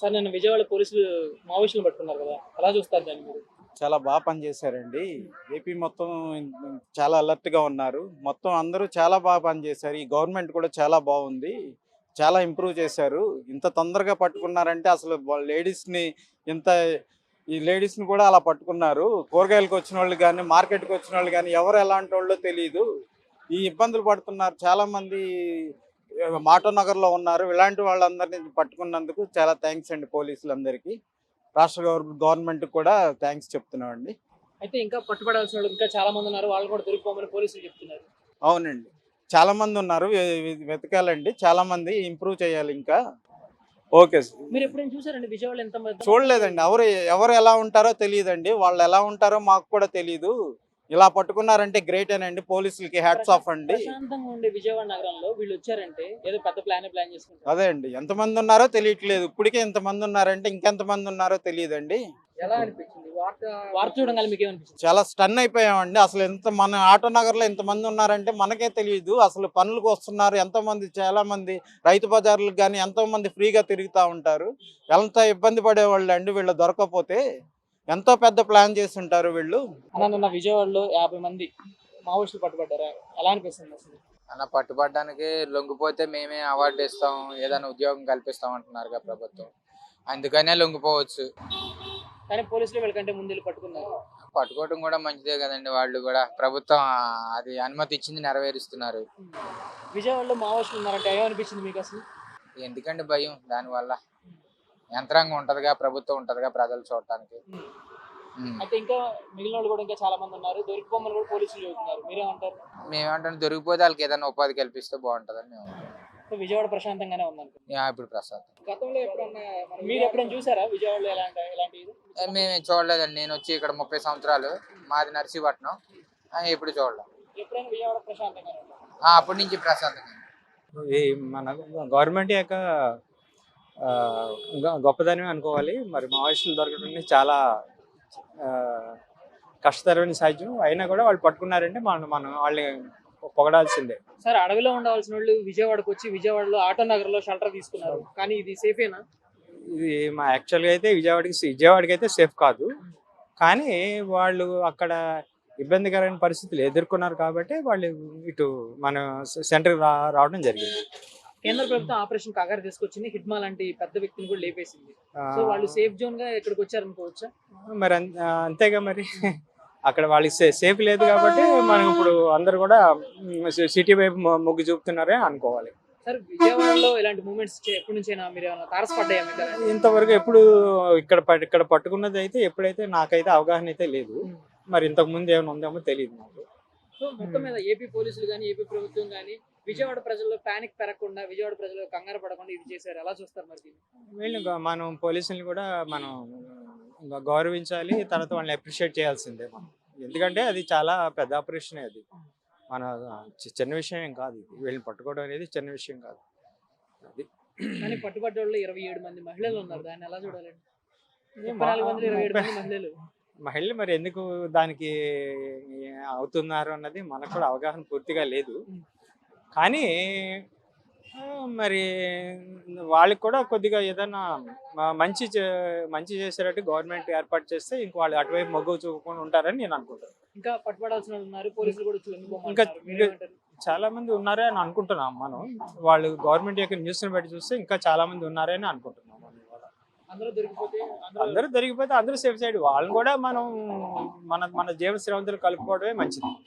Sir నేను విజయవాడ పోలీసులు మావోయిస్టులు పట్టుకున్నారు కదా ఎలా చూస్తారు దాన్ని మీరు? చాలా బాగా పనిచేశారండి. ఏపీ మొత్తం చాలా అలర్ట్గా గా ఉన్నారు. మొత్తం అందరూ చాలా బాగా పనిచేశారు. ఈ గవర్నమెంట్ కూడా చాలా బాగుంది. చాలా ఇంప్రూవ్ చేశారు. ఇంత తొందరగా పట్టుకున్నారంటే అసలు లేడీస్ని ఇంత ఈ లేడీస్ని కూడా అలా పట్టుకున్నారు. కూరగాయలకు వచ్చిన వాళ్ళు కానీ మార్కెట్కి వచ్చిన వాళ్ళు కానీ ఎవరు ఎలాంటి వాళ్ళో తెలియదు ఈ ఇబ్బందులు పడుతున్నారు. చాలా మాటో నగర్లో ఉన్నారు. ఇలాంటి వాళ్ళందరినీ పట్టుకున్నందుకు చాలా థ్యాంక్స్ అండి పోలీసులందరికీ. రాష్ట్ర గవర్- గవర్నమెంట్ కూడా థ్యాంక్స్ చెప్తున్నామండి. అయితే ఇంకా పట్టుబడాల్సిన వాళ్ళు ఇంకా చాలా మంది ఉన్నారు. వాళ్ళు కూడా దొరికిపోమని పోలీసులు చెప్తున్నారు. అవునండి. చాలా మంది ఉన్నారు. వెతకాలండి. చాలా మంది ఇంప్రూవ్ చేయాలి ఇంకా. Okay sir. మీరు ఎప్పుడైనా చూసారండి? విజయవాడ ఎంత చూడలేదండి. ఎవరు ఎవరు ఎలా ఉంటారో తెలియదండి. వాళ్ళు ఎలా ఉంటారో మాకు కూడా తెలియదు ఇలా పట్టుకున్నారంటే గ్రేట్ అనండి పోలీసులకి హ్యాట్స్ ఆఫ్ అండి. ప్రశాంతంగా ఉండే విజయవాడ నగరంలో వీళ్ళు వచ్చారంటే ఏదో పెద్ద ప్లాన్ ప్లాన్ చేసుకుంటారు. అదే అండి. ఎంతమంది ఉన్నారో తెలియట్లేదు. ఇప్పటికే ఎంతమంది ఉన్నారంటే ఇంకెంతమంది ఉన్నారో తెలియదండి. ఎలా అనిపించింది? వార్త వార్త చూడగానే మీకు ఏమనిపించింది చాలా స్టన్ అయిపోయామండి. అసలు ఎంత మన ఆటో నగర్లో ఎంతమంది ఉన్నారంటే మనకే తెలియదు. అసలు పనులకు వస్తున్నారు ఎంతో మంది చాలా మంది రైతు బజార్లకు కానీ ఎంతో మంది ఫ్రీగా తిరుగుతూ ఉంటారు. ఎంత ఇబ్బంది పడేవాళ్ళు అండి వీళ్ళు దొరకకపోతే ఎంతో పెద్ద ప్లాన్ చేసి ఉంటారు వీళ్ళు? అన్న నిన్న విజయవాడలో యాభై మంది మావోయిస్టులు పట్టుబడ్డారా? ఎలా అనిపిస్తుంది అసలు? అన్న పట్టుబడడానికి లొంగిపోతే మేమే అవార్డు ఇస్తాం ఏదైనా ఉద్యోగం కల్పిస్తాం అంటున్నారుగా ప్రభుత్వం. అందుకనే లొంగిపోవచ్చు. కానీ పోలీసులు వీళ్ళకంటే ముందు పట్టుకున్నారు. పట్టుకోవడం కూడా మంచిదే కదండి వాళ్ళు కూడా. ప్రభుత్వం అది అనుమతి ఇచ్చింది నెరవేరుస్తున్నారు. విజయవాడలో మావోయిస్టులు ఉన్నారంటే ఏమనిపించింది మీకు అసలు? ఎందుకండి భయం? దానివల్ల యంత్రాంగం ఉంటదిగా ప్రభుత్వం ఉంటదిగా ప్రజలు చూడటానికి. అయితే ఇంకా మిగిలిన వాళ్ళు కూడా ఇంకా చాలా మంది ఉన్నారు. దొరికిపోమని కూడా పోలీసులు చెబుతున్నారు మీరేమంటారు? మేమేమంటే దొరికిపోతే వాళ్ళకి ఏదైనా ఉపాధి కల్పిస్తే బాగుంటుందని మేము. సో విజయవాడ ప్రశాంతంగానే యా, ఇప్పుడు ప్రసాద్ గతంలో ఎప్పుడన్నా మీరు ఎప్పుడైనా చూసారా? విజయవాడలో ఎలాంటి ఎలాంటి ఇది? మేము చూడలేదండి. నేను వచ్చి ఇక్కడ ముప్పై సంవత్సరాలు మాది నర్సీపట్నం. ఆ, ఎప్పుడు చూడలేదు. ఎప్పుడైనా విజయవాడ ప్రశాంతంగానే ఉందా? ఆ, అప్పటి నుంచి ప్రశాంతంగా ఈ మన గవర్నమెంట్ యొక్క ఆ, గొ- గొప్పదనం అనుకోవాలి. మరి మావోయిస్టులు దొరకడం చాలా కష్టతరమైన సాధ్యం. అయినా కూడా వాళ్ళు పట్టుకున్నారంటే మనం మనం వాళ్ళని పొగడాల్సిందే. సార్ అడవిలో ఉండవలసిన వాళ్ళు విజయవాడకు వచ్చి విజయవాడలో ఆటో నగర్లో షెల్టర్ తీసుకున్నారు. కానీ ఇది సేఫేనా? ఇది మా యాక్చువల్గా అయితే విజయవాడకి విజయవాడకి అయితే సేఫ్ కాదు. కానీ వాళ్ళు అక్కడ ఇబ్బందికరమైన పరిస్థితులు ఎదుర్కొన్నారు కాబట్టి వాళ్ళు ఇటు మన సెంటర్కి రావడం జరిగింది. కేంద్ర ప్రభుత్వం ఆపరేషన్ కాగారు తీసుకొచ్చింది. హిడ్మా లాంటి పెద్ద వ్యక్తిని కూడా లేపేసింది. సో వాళ్ళు సేఫ్ జోన్గా ఇక్కడికి వచ్చారనుకోవచ్చా? మరి అంతేగా మరి. అక్కడ వాళ్ళకి సేఫ్ లేదు కాబట్టి మనం ఇప్పుడు అందరు కూడా సిటీ వైపు మొగ్గు చూపుతున్నారే అనుకోవాలి. సార్ విజయవాడలో ఇలాంటి మూమెంట్స్ ఎప్పటి నుంచైనా మీరు ఏమైనా తారసపడ్డాయా? ఇంతవరకు ఎప్పుడు ఇక్కడ ఇక్కడ పట్టుకున్నది అయితే ఎప్పుడైతే నాకైతే అవగాహన అయితే లేదు. మరి ఇంతకు ముందు ఏమైనా ఉందేమో తెలియదు నాకు. సో మొత్తం మీద ఏపీ పోలీసులు కానీ ఏపీ ప్రభుత్వం కానీ విజయవాడ ప్రజల్లో పానిక్ పెరగకుండా విజయవాడ ప్రజలు కంగారు పడకుండా ఇది చేశారు. ఎలా చూస్తారు మరి? వీళ్ళు మనం పోలీసుల్ని కూడా మనం గౌరవించాలి తర్వాత వాళ్ళని అప్రిషియేట్ చేయాల్సిందే మనం. ఎందుకంటే అది చాలా పెద్ద ఆపరేషన్ అది. మన చిన్న విషయం ఏం కాదు ఇది. వీళ్ళని పట్టుకోవడం అనేది చిన్న విషయం కాదు. అది. కానీ పట్టుబడ్డ వాళ్ళు ఇరవై ఏడు మంది మహిళలు ఉన్నారు. దాన్ని ఎలా చూడాలండి? నాలుగు ఇరవై ఏడు మంది మహిళలు. మహిళలు మరి ఎందుకు దానికి అవుతున్నారు అన్నది మనకు కూడా అవగాహన పూర్తిగా లేదు. కానీ మరి వాళ్ళకి కూడా కొద్దిగా ఏదైనా మంచి మంచి చేసేటట్టు గవర్నమెంట్ ఏర్పాటు చేస్తే ఇంక వాళ్ళు అటువైపు మొగ్గు చూపకుండా ఉంటారని నేను అనుకుంటాను ఇంకా పట్టుబడాల్సిన ఉన్నారు పోలీసులు కూడా. ఇంకా-? చాలా మంది ఉన్నారే అని అనుకుంటున్నాం మనం వాళ్ళు గవర్నమెంట్ యొక్క న్యూస్ని బట్టి చూస్తే ఇంకా చాలా మంది ఉన్నారే అని అనుకుంటున్నాం అందరూ దొరికిపోతే అందరూ సేఫ్ సైడ్ వాళ్ళని కూడా మనం మన మన జీవన శ్రవంతులు కలుపుకోవడమే మంచిది